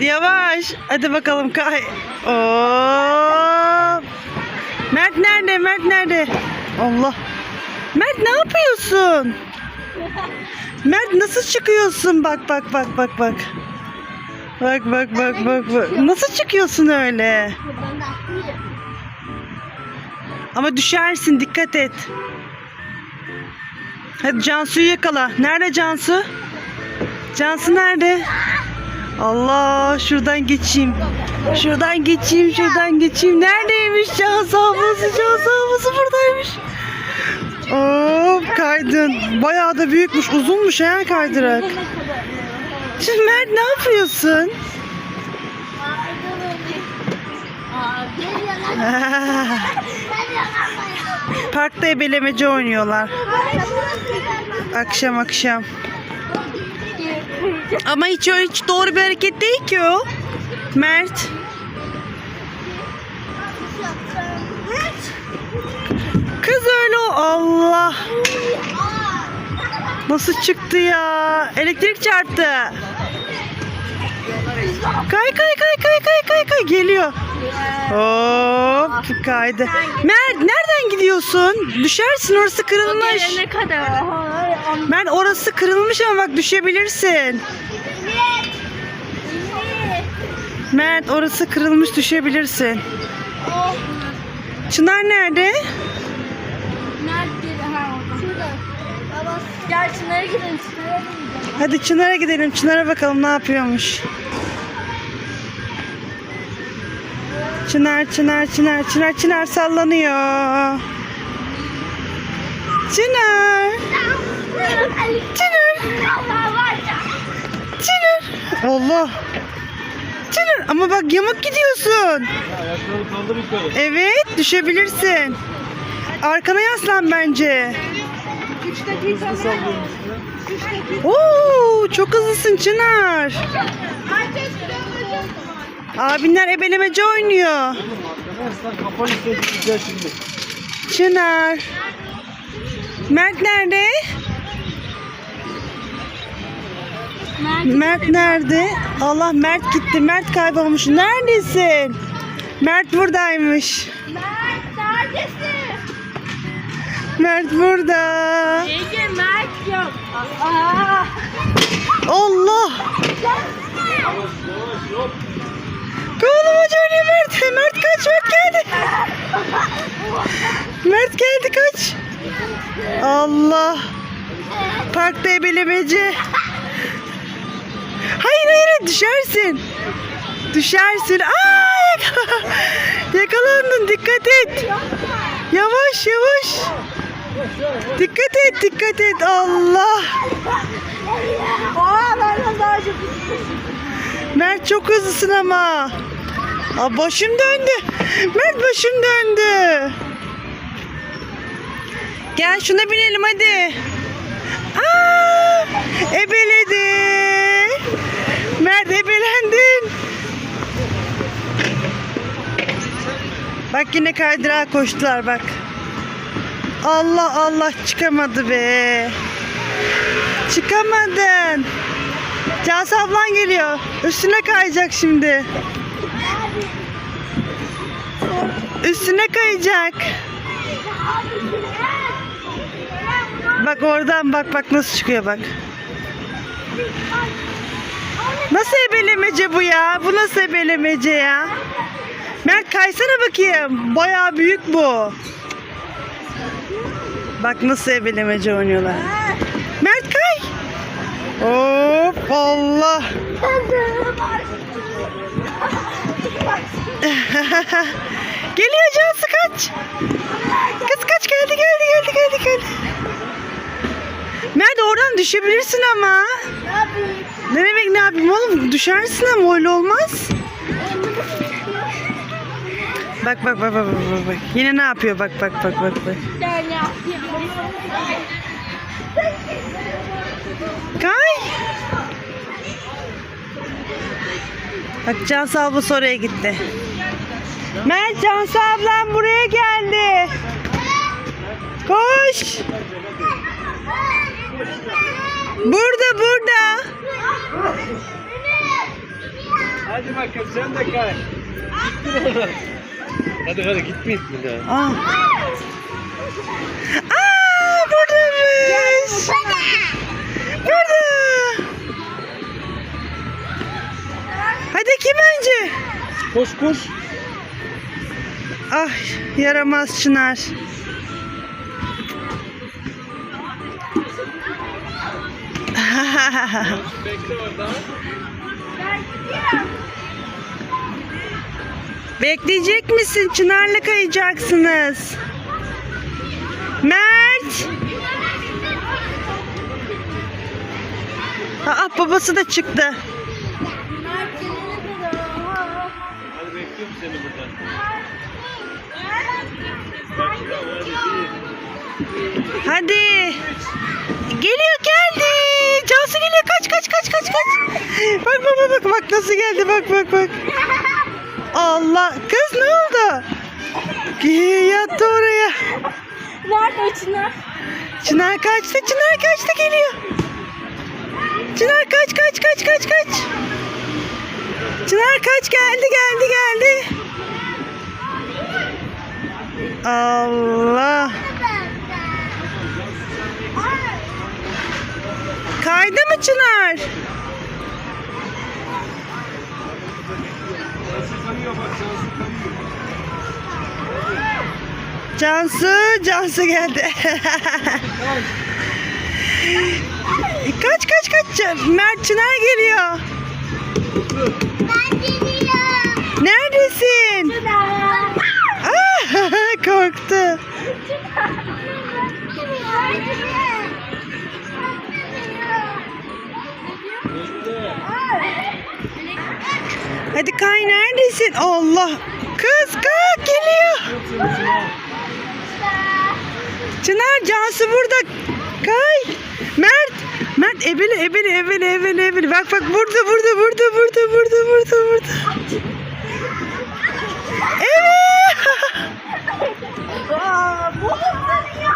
Yavaş. Hadi bakalım kay. Oo. Mert nerede? Mert nerede? Allah. Mert ne yapıyorsun? Mert nasıl çıkıyorsun? Bak bak bak bak bak. Bak bak bak bak bak. Nasıl çıkıyorsun öyle? Ama düşersin dikkat et. Hadi Cansu'yu yakala. Nerede Cansu? Cansu nerede? Allah şuradan geçeyim. Şuradan geçeyim, şuradan geçeyim. Neredeymiş Cansu ablası? Cansu ablası buradaymış. Hop kaydın. Bayağı da büyükmüş, uzunmuş ha kaydırak. Şimdi Mert ne yapıyorsun? Parkta ebelemece oynuyorlar. Akşam akşam. Ama hiç öyle hiç doğru bir hareket değil ki o. Mert. Kız öyle. Allah. Nasıl çıktı ya? Elektrik çarptı. Kay kay kay kay kay kay kay geliyor. Hop kaydı. Mert nereden gidiyorsun? Düşersin orası kırılmış. Ne kadar? Mert orası kırılmış ama bak düşebilirsin. Mert orası kırılmış düşebilirsin. Çınar nerede? Gel Çınar'a gidelim. Çınar'a gidelim. Hadi Çınar'a gidelim. Çınar'a bakalım ne yapıyormuş. Çınar, Çınar, Çınar, Çınar, Çınar sallanıyor. Çınar, Çınar, Çınar. Allah. Çınar ama bak yamuk gidiyorsun. Evet düşebilirsin. Arkana yaslan bence. Hızlı sallıyorum üstüne. Oo, çok hızlısın Çınar. Abinler ebelemece oynuyor. Kafanı şimdi. Çınar. Mert nerede? Mert nerede? Allah Mert gitti. Mert kaybolmuş. Neredesin? Mert buradaymış. Mert neredesin? Mert burada. Ege Mert yok. Aa. Allah. Kovalamaca oynuyor Mert. Mert kaç. Mert geldi. Mert geldi kaç. Allah. Parkta ebelemeci. Hayır hayır düşersin. Düşersin. Aa, yakala- yakalandın dikkat et. Yavaş yavaş. Dikkat et dikkat et Allah. Mert çok hızlısın ama. Aa, başım döndü. Mert başım döndü. Gel şuna binelim hadi. Aa, ebeledi. Mert ebelendin. Bak yine kaydırağa koştular bak. Allah Allah çıkamadı be. Çıkamadın. Cansu ablan geliyor. Üstüne kayacak şimdi. Üstüne kayacak. Bak oradan bak bak nasıl çıkıyor bak. Nasıl ebelemece bu ya? Bu nasıl ebelemece ya? Mert kaysana bakayım. Bayağı büyük bu. Bak nasıl ebelemece oynuyorlar. Mert kay. Hop Allah. Geliyor Cansu kaç. Kız kaç geldi geldi geldi geldi geldi. Nerede oradan düşebilirsin ama. Ne? Ne demek ne yapayım oğlum düşersin ama öyle olmaz. Bak bak bak bak bak bak. Yine ne yapıyor bak bak bak bak bak. Kay. Bak Cansu ablası oraya gitti. Mert Cansu ablam buraya geldi. Koş. Burada burada. Hadi bakalım sen de kay. Hadi hadi gitmeyin bir daha. Aa. Aa buradaymış. Burada. Hadi kim önce? Koş koş. Ah yaramaz Çınar. Bekleyecek misin? Çınar'la kayacaksınız. Mert. Aa, babası da çıktı. Bekliyorum seni burada. Hadi. Geliyor geldi. Cansu geliyor. Kaç kaç kaç kaç kaç. Bak bak bak bak nasıl geldi bak bak bak. Allah kız ne oldu? Yattı oraya. Nerede içine? Çınar kaçtı Çınar kaçtı geliyor. Çınar kaç kaç kaç kaç kaç. Çınar kaç geldi geldi geldi. Allah. Cansu. Cansu, Cansu geldi. kaç kaç kaç. Mert Çınar geliyor. Hadi Kay neredesin? Allah. Kız kalk geliyor. Çınar Cansu burada. Kay. Mert. Mert ebeli ebeli ebeli ebeli ebeli. Bak bak burada burada burada burada burada burada burada. Evet. Aa, bu ya!